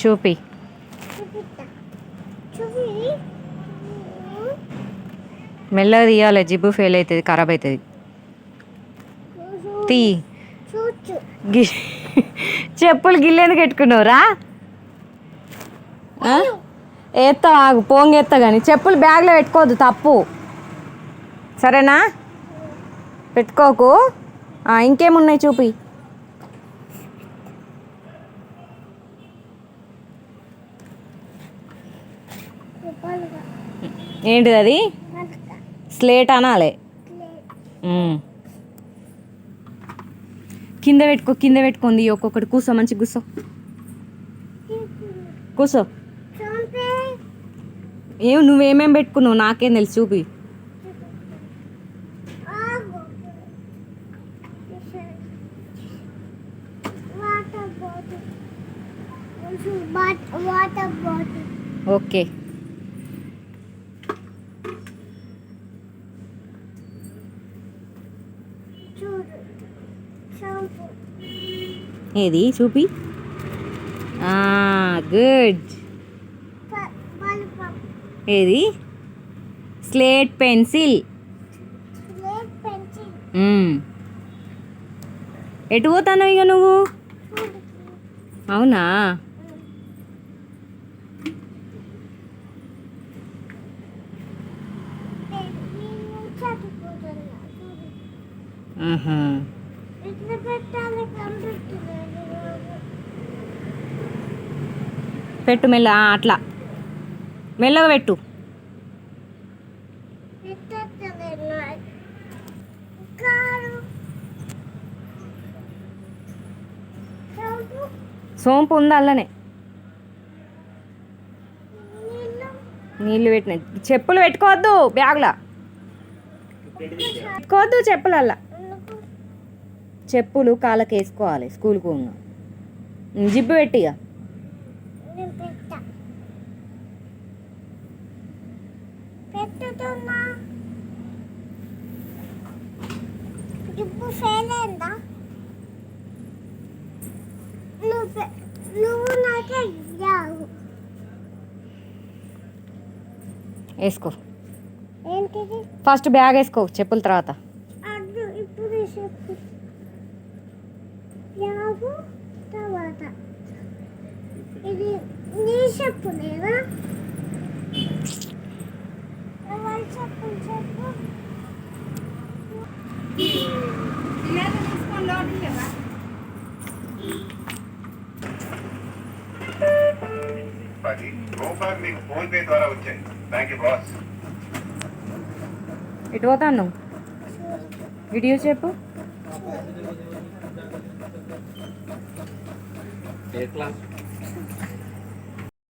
చూపి. మెల్లగా తీయాలి జిబ్బు ఫెయిల్ అవుతుంది ఖరాబ్ అవుతుంది. తీ. చెప్పులు గిల్లెందుకు పెట్టుకున్నావురా ఆ? ఎత్తా ఆగు పోంగెత్తా కానీ చెప్పులు బ్యాగ్లో పెట్టుకోవద్దు తప్పు. సరేనా? పెట్టుకోకు. ఇంకేమున్నాయి చూపి. ఏంటిది అది స్లేట్ అనాలి. కింద పెట్టుకో కింద పెట్టుకుంది ఒక్కొక్కటి కూసో మంచి కూసో. కూసో. ఏం నువ్వేమేం పెట్టుకున్నావు? నాకేం తెలుసు చూపి ఆగు water bottle water bottle okay. ఏది? చూపి. గుడ్. ఏది? Slate pencil. Slate pencil. ఎటు పోతాను ఇక నువ్వు? అవునా? పెట్టు మెల్ల అట్లా. మెల్లగా పెట్టు. సోంపు ఉంది అల్లనే. నీళ్ళు పెట్టిన చెప్పులు పెట్టుకోవద్దు బ్యాగ్లో. పెట్టుకోవద్దు చెప్పులు అలా చెప్పులు కాళ్ళకి వేసుకోవాలి స్కూల్కి పోగా జిబ్బు పెట్టిగా పెట్టుతున్నా. ఇప్పుడు ఫెయిల్ అయిందా నువ్వు పె- నువ్వు నాకే ఇయ్యావు వేసుకో. ఏంటిది? ఫస్ట్ బ్యాగ్ వేసుకో చెప్పుల తర్వాత. చెప్పు. నీ చెప్పు? పది రూపాయలు మీకు ఫోన్ పే ద్వారా వచ్చాయి. థ్యాంక్ యూ బాస్ ఇటు పోతాను వీడియో చెప్పు. ఏ క్లాస్?